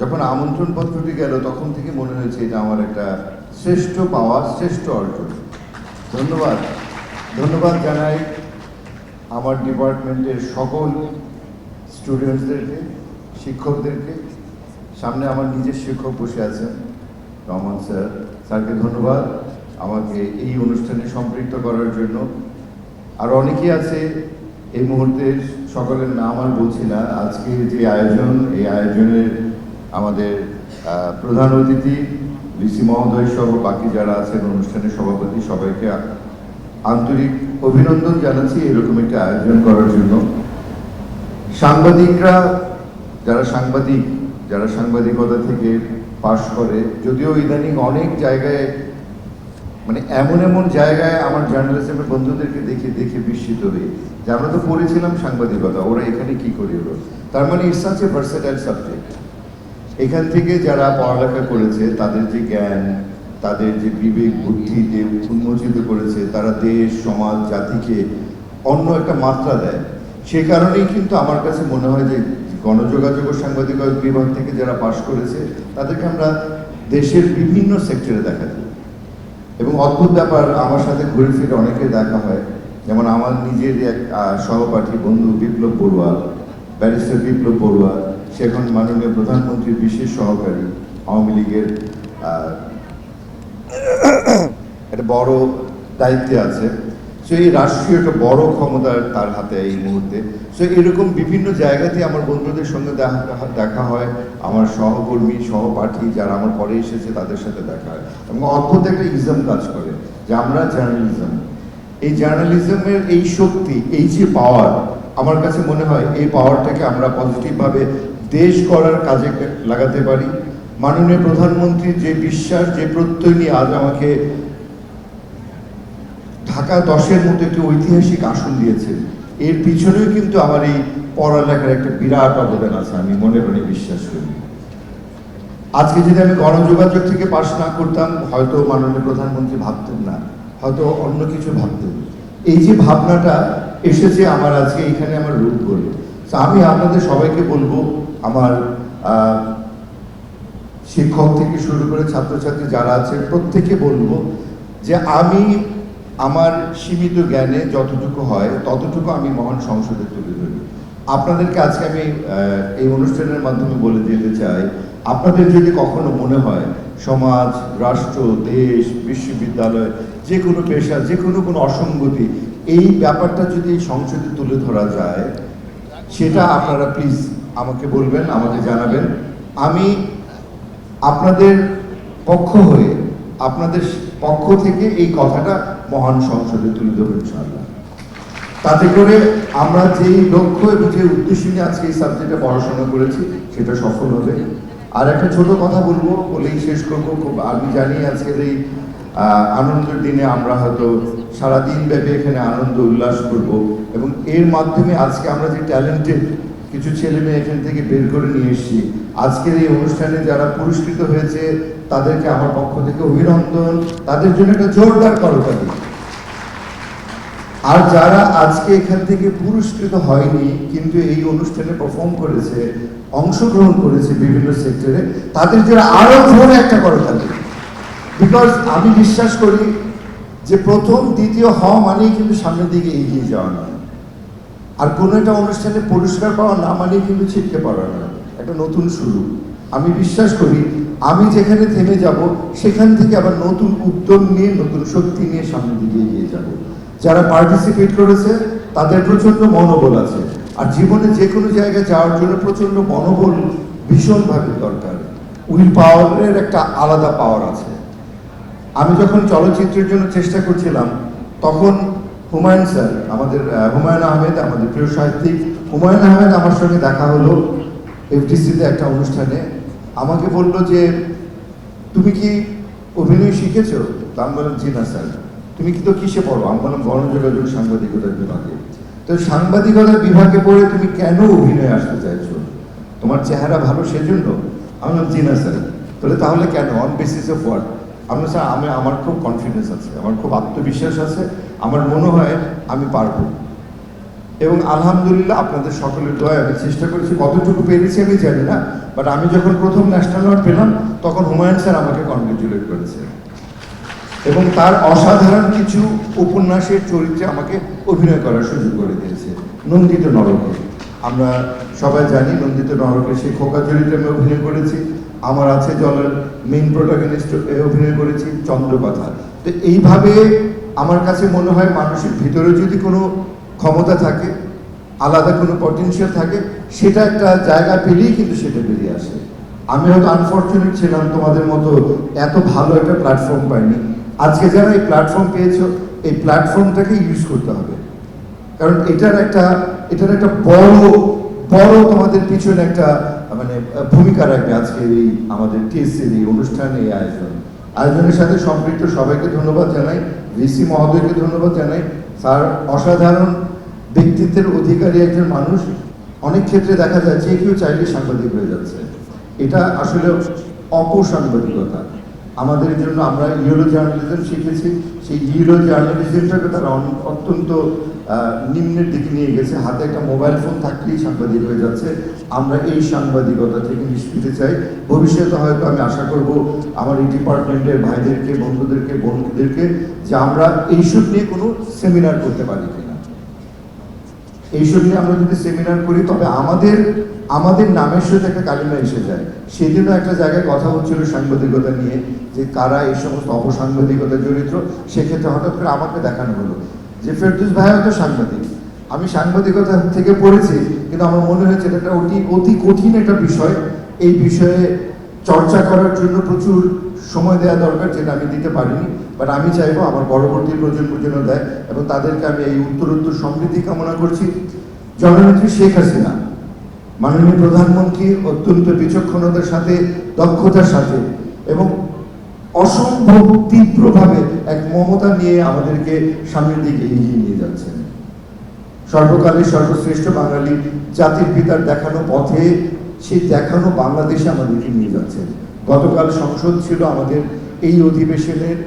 যখন আমন্ত্রণ পত্রটি গেল, তখন থেকে মনে হয়েছে এটা আমার একটা শ্রেষ্ঠ পাওয়া, শ্রেষ্ঠ অর্জন। ধন্যবাদ। ধন্যবাদ জানাই আমার ডিপার্টমেন্টের সকল স্টুডেন্টসদেরকে, শিক্ষকদেরকে। সামনে আমার নিজের শিক্ষক বসে আছেন, রহমান স্যার। স্যারকে ধন্যবাদ আমাকে এই অনুষ্ঠানে সম্পৃক্ত করার জন্য। আর অনেকেই আছে, এই মুহূর্তে সকলের নাম আর বলছি না। আজকে যে আয়োজন, এই আয়োজনের আমাদের প্রধান অতিথি লিসি মহোদয় সহ বাকি যারা আছেন অনুষ্ঠানের সভাপতি সবাইকে আন্তরিক অভিনন্দন জানাচ্ছি এরকম একটা আয়োজন করার জন্য। সাংবাদিকরা, যারা সাংবাদিক, যারা সাংবাদিকতা থেকে পাশ করে, যদিও ইদানিং অনেক জায়গায় মানে এমন এমন জায়গায় আমার জার্নালিজমের বন্ধুদেরকে দেখে দেখে বিস্মিত হই যে আমরা তো পড়েছিলাম সাংবাদিকতা, ওরা এখানে কি করে তার মানে ইটস এ ভার্সেটাইল সাবজেক্ট এখান থেকে যারা পড়ালেখা করেছে, তাদের যে জ্ঞান, তাদের যে বিবেক, বুদ্ধি, যে উন্মোচিত করেছে, তারা দেশ, সমাজ, জাতিকে অন্য একটা মাত্রা দেয়। সে কারণেই কিন্তু আমার কাছে মনে হয় যে গণযোগাযোগ ও সাংবাদিকতা বিভাগ থেকে যারা পাশ করেছে, তাদেরকে আমরা দেশের বিভিন্ন সেক্টরে দেখা যায় এবং অদ্ভুত ব্যাপার, আমার সাথে ঘুরে ফিরে অনেকে দেখা হয়। যেমন আমার নিজের এক সহপাঠী বন্ধু বিপ্লব বড়ুয়া, ব্যারিস্টার বিপ্লব বড়ুয়া। এখন মাননীয় প্রধানমন্ত্রীর বিশেষ সহকারী আওয়ামী লীগের একটা বড় দায়িত্বে আছে। সো এই রাষ্ট্রীয় একটা বড় ক্ষমতা তার হাতে এই মুহূর্তে। সো এরকম বিভিন্ন জায়গাতে আমার বন্ধুদের সঙ্গে দেখা- দেখা হয়। আমার সহকর্মী, সহপাঠী যারা আমার পরে এসেছে, তাদের সাথে দেখা হয়। এবং অদ্ভুত একটা ইজম কাজ করে, যে আমরা জার্নালিজম এই জার্নালিজমের এই শক্তি, এই যে পাওয়ার আমার কাছে মনে হয় এই পাওয়ারটাকে আমরা পজিটিভভাবে দেশ করার কাজে লাগাতে পারি। মাননীয় প্রধানমন্ত্রীর যে বিশ্বাস, যে প্রত্যয় নিয়ে আজ আমাকে ঢাকা দশের মতো একটি ঐতিহাসিক আসন দিয়েছে এর পিছনেও কিন্তু আমার এই পড়ালেখার একটা বিরাট অবদান আছে, আমি মনে মনে বিশ্বাস করি। আজকে যদি আমি গণযোগাযোগ থেকে পাশ না করতাম, হয়তো মাননীয় প্রধানমন্ত্রী ভাবতেন না, হয়তো অন্য কিছু ভাবতেন। এই যে ভাবনাটা এসেছে আমার আজকে এখানে আমার রূপ তো আমি আপনাদের সবাইকে বলব আমার শিক্ষক থেকে শুরু করে ছাত্রছাত্রী যারা আছে, প্রত্যেকে বলব যে আমি আমার সীমিত জ্ঞানে যতটুকু হয়, ততটুকু আমি মহান সংসদে তুলে ধরি। আপনাদেরকে আজকে আমি এই অনুষ্ঠানের মাধ্যমে বলে দিতে চাই, আপনাদের যদি কখনো মনে হয় সমাজ, রাষ্ট্র, দেশ, বিশ্ববিদ্যালয়, যে কোনো পেশা, যে কোনো কোনো অসঙ্গতি, এই ব্যাপারটা যদি সংসদে তুলে ধরা যায়, সেটা আপনারা প্লিজ আমাকে বলবেন, আমাকে জানাবেন। আমি আপনাদের পক্ষ হয়ে, আপনাদের পক্ষ থেকে এই কথাটা মহান সংসদে তুলে ধরবো ইনশাআল্লাহ। তাতে করে আমরা যে লক্ষ্য এবং যে উদ্দেশ্য নিয়ে আজকে এই সাবজেক্টে পড়াশোনা করেছি, সেটা সফল হবে। আর একটা ছোট কথা বলব, বলেই শেষ করব। খুব আমি জানি আজকের এই আনন্দের দিনে আমরা হয়তো সারাদিন ব্যাপী এখানে আনন্দ উল্লাস করব। এবং এর মাধ্যমে আজকে আমরা যে ট্যালেন্টেড কিছু ছেলে মেয়ে এখান থেকে বের করে নিয়ে এসেছি। আজকের এই অনুষ্ঠানে যারা পুরস্কৃত হয়েছে, তাদেরকে আমার পক্ষ থেকে অভিনন্দন। তাদের জন্য একটা জোরদার করতালি আর যারা আজকে এখান থেকে পুরস্কৃত হয়নি, কিন্তু এই অনুষ্ঠানে পারফর্ম করেছে, অংশগ্রহণ করেছে বিভিন্ন সেক্টরে তাদের জন্য আরও জোরে একটা করতালি। বিকজ আমি বিশ্বাস করি যে প্রথম, দ্বিতীয় হওয়া মানেই কিন্তু সামনের দিকে এগিয়ে যাওয়া নয়। আর কোনো একটা অনুষ্ঠানে পুরস্কার পাওয়া না মানেই কিন্তু ছিটকে পড়া না একটা নতুন শুরু। আমি বিশ্বাস করি, আমি যেখানে থেমে যাব, সেখান থেকে আবার নতুন উদ্যম নিয়ে, নতুন শক্তি নিয়ে সামনের দিকে এগিয়ে যাব। যারা পার্টিসিপেট করেছে, তাদের প্রচণ্ড মনোবল আছে। আর জীবনে যে কোনো জায়গায় যাওয়ার জন্য প্রচণ্ড মনোবল ভীষণভাবে দরকার। উইল পাওয়ারের একটা আলাদা পাওয়ার আছে। আমি যখন চলচ্চিত্রের জন্য চেষ্টা করছিলাম, তখন হুমায়ুন স্যার, আমাদের হুমায়ুন আহমেদ, আমাদের প্রিয় সাহিত্যিক। হুমায়ুন আহমেদ আমার সঙ্গে দেখা হলো এফটিসিতে একটা অনুষ্ঠানে। আমাকে বলল যে, তুমি কি অভিনয় শিখেছো? তা আমি বললাম, জি না স্যার। তুমি কি তো কিসে পড়ো? আমি বললাম, গণযোগাযোগ সাংবাদিকতার বিভাগে। তো সাংবাদিকতার বিভাগে পড়ে তুমি কেন অভিনয় আসতে চাইছো? তোমার চেহারা ভালো সেজন্য? আমি বললাম, জি না স্যার। তাহলে তাহলে কেন? অন বেসিস অফ হোয়াট আমি স্যার, আমি, আমার খুব কনফিডেন্স আছে, আমার খুব আত্মবিশ্বাস আছে, আমার মনে হয় আমি পারব। এবং আলহামদুলিল্লাহ আপনাদের সকলের দয়া আমি চেষ্টা করেছি, কতটুকু পেরেছি আমি জানি না বাট আমি যখন প্রথম ন্যাশনাল অ্যাওয়ার্ড পেলাম, তখন হুমায়ুন স্যার আমাকে কনগ্রেচুলেট করেছে। এবং তার অসাধারণ কিছু উপন্যাসের চরিত্রে আমাকে অভিনয় করার সুযোগ করে দিয়েছে, নন্দিত নরকে। আমরা সবাই জানি নন্দিত নরকে সেই খোকা চরিত্রে আমি অভিনয় করেছি আমার আছে জলের মেইন প্রোটাগনিস্ট অভিনয় করেছি চন্দ্রকথা। তো এইভাবে আমার কাছে মনে হয় মানুষের ভিতরে যদি কোনো ক্ষমতা থাকে, আলাদা কোনো পটেনশিয়াল থাকে, সেটা একটা জায়গা পেলেই কিন্তু সেটা বেরিয়ে আসে। আমি হয়তো আনফর্চুনেট ছিলাম, তোমাদের মতো এত ভালো একটা প্ল্যাটফর্ম পাইনি। আজকে যারা এই প্ল্যাটফর্ম পেয়েছ, এই প্ল্যাটফর্মটাকে ইউজ করতে হবে। কারণ এটার একটা এটার একটা বড় বড় তোমাদের পিছনে একটা মানে ভূমিকা রাখবে আজকে এই আমাদের টিএসসির এই অনুষ্ঠান এই আয়োজন। আয়োজনের সাথে সম্পৃক্ত সবাইকে ধন্যবাদ জানাই ভিসি মহোদয়কে ধন্যবাদ জানাই, স্যার অসাধারণ ব্যক্তিত্বের অধিকারী একজন মানুষ। অনেক ক্ষেত্রে দেখা যায় যে কেউ চাইলে সাংবাদিক হয়ে যাচ্ছে। এটা আসলে অপসাংবাদিকতা। আমাদের জন্য আমরা ইউরো জার্নালিজম শিখেছি। সেই ইউরো জার্নালিজমটাকে তারা অত্যন্ত নিম্নের দিকে নিয়ে গেছে। হাতে একটা মোবাইল ফোন থাকলেই সাংবাদিক হয়ে যাচ্ছে। আমরা এই সাংবাদিকতা থেকে নিষ্কৃতি চাই। ভবিষ্যতে হয়তো আমি আশা করব আমার এই ডিপার্টমেন্টের ভাইদেরকে, বন্ধুদেরকে বন্ধুদেরকে যে আমরা এইসব নিয়ে কোনো সেমিনার করতে পারি কিনা। এইসব নিয়ে আমরা যদি সেমিনার করি, তবে আমাদের আমাদের নামের সাথে একটা কালিমা এসে যায়। সেদিনও একটা জায়গায় কথা হচ্ছিল সাংবাদিকতা নিয়ে, যে কারা এই সমস্ত অপসাংবাদিকতা জড়িত, সেক্ষেত্রে হঠাৎ করে আমাকে দেখানো হলো। যে ফেরদুস ভাই হয়তো সাংবাদিক। আমি সাংবাদিকতা থেকে পড়েছি, কিন্তু আমার মনে হয়েছে এটা একটা অতি অতি কঠিন একটা বিষয়। এই বিষয়ে চর্চা করার জন্য প্রচুর সময় দেওয়া দরকার, যেটা আমি দিতে পারিনি। বাট আমি চাইব আমার পরবর্তী প্রজন্ম যেন দেয় এবং তাদেরকে আমি এই উত্তরোত্তর সমৃদ্ধি কামনা করছি। জননেত্রী শেখ হাসিনা, মাননীয় প্রধানমন্ত্রী অত্যন্ত বিচক্ষণতার সাথে, দক্ষতার সাথে এবং অসম্ভব তীব্রভাবে এক মমতা নিয়ে আমাদেরকে সামনের দিকে এগিয়ে নিয়ে যাচ্ছেন সর্বকালের সর্বশ্রেষ্ঠ বাঙালি জাতির পিতার দেখানো পথে সে দেখানো বাংলাদেশে আমাদেরকে নিয়ে যাচ্ছেন গতকাল সংসদ ছিল আমাদের এই অধিবেশনের